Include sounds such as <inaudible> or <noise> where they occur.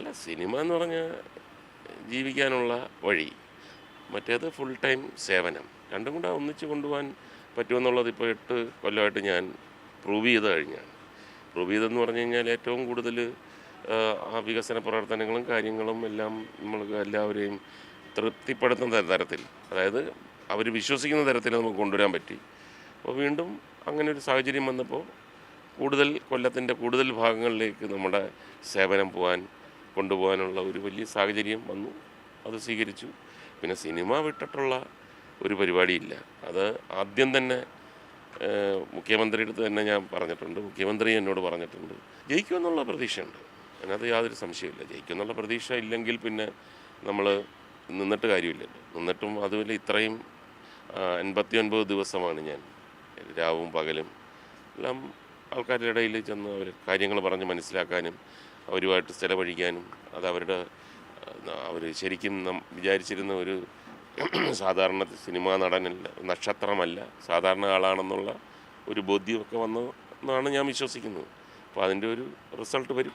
അല്ല സിനിമ എന്ന് പറഞ്ഞാൽ ജീവിക്കാനുള്ള വഴി. മറ്റേത് ഫുൾ ടൈം സേവനം. രണ്ടും കൂടെ ഒന്നിച്ച് കൊണ്ടുപോകാൻ പറ്റുമെന്നുള്ളത് ഇപ്പോൾ എട്ട് കൊല്ലമായിട്ട് ഞാൻ പ്രൂവ് ചെയ്ത് കഴിഞ്ഞാണ്. പ്രൂവ് ചെയ്തെന്ന് പറഞ്ഞു കഴിഞ്ഞാൽ ഏറ്റവും കൂടുതൽ ആ വികസന പ്രവർത്തനങ്ങളും കാര്യങ്ങളും എല്ലാം നമ്മൾ എല്ലാവരെയും തൃപ്തിപ്പെടുത്തുന്ന തരത്തിൽ അതായത് അവർ വിശ്വസിക്കുന്ന തരത്തിൽ നമുക്ക് കൊണ്ടുവരാൻ പറ്റി. അപ്പോൾ വീണ്ടും അങ്ങനെ ഒരു സാഹചര്യം വന്നപ്പോൾ കൂടുതൽ കൊല്ലത്തിന്റെ കൂടുതൽ ഭാഗങ്ങളിലേക്ക് നമ്മുടെ സേവനം പോകാൻ കൊണ്ടുപോകാനുള്ള ഒരു വലിയ സാഹചര്യം വന്നു. അത് സ്വീകരിച്ചു. പിന്നെ സിനിമ വിട്ടിട്ടുള്ള ഒരു പരിപാടിയില്ല. അത് ആദ്യം തന്നെ മുഖ്യമന്ത്രിയുടെ അടുത്ത് തന്നെ ഞാൻ പറഞ്ഞിട്ടുണ്ട്. മുഖ്യമന്ത്രി എന്നോട് പറഞ്ഞിട്ടുണ്ട്. ജയിക്കുമെന്നുള്ള പ്രതീക്ഷയുണ്ട്. അതിനകത്ത് യാതൊരു സംശയമില്ല ജയിക്കുമെന്നുള്ള പ്രതീക്ഷ ഇല്ലെങ്കിൽ പിന്നെ നമ്മൾ നിന്നിട്ട് കാര്യമില്ലല്ലോ നിന്നിട്ടും അതുപോലെ ഇത്രയും എൺപത്തി ഒൻപത് ദിവസമാണ് ഞാൻ രാവും പകലും എല്ലാം ആൾക്കാരുടെ ഇടയിൽ ചെന്ന് അവർ കാര്യങ്ങൾ പറഞ്ഞ് മനസ്സിലാക്കാനും അവരുമായിട്ട് ചിലവഴിക്കാനും അത് അവരുടെ അവർ ശരിക്കും വിചാരിച്ചിരുന്ന ഒരു <clears throat> സാധാരണ സിനിമാ നടനല്ല നക്ഷത്രമല്ല സാധാരണ ആളാണെന്നുള്ള ഒരു ബോധ്യമൊക്കെ വന്നു എന്നാണ് ഞാൻ വിശ്വസിക്കുന്നത്. അപ്പോൾ അതിന്റെ ഒരു റിസൾട്ട് വരും.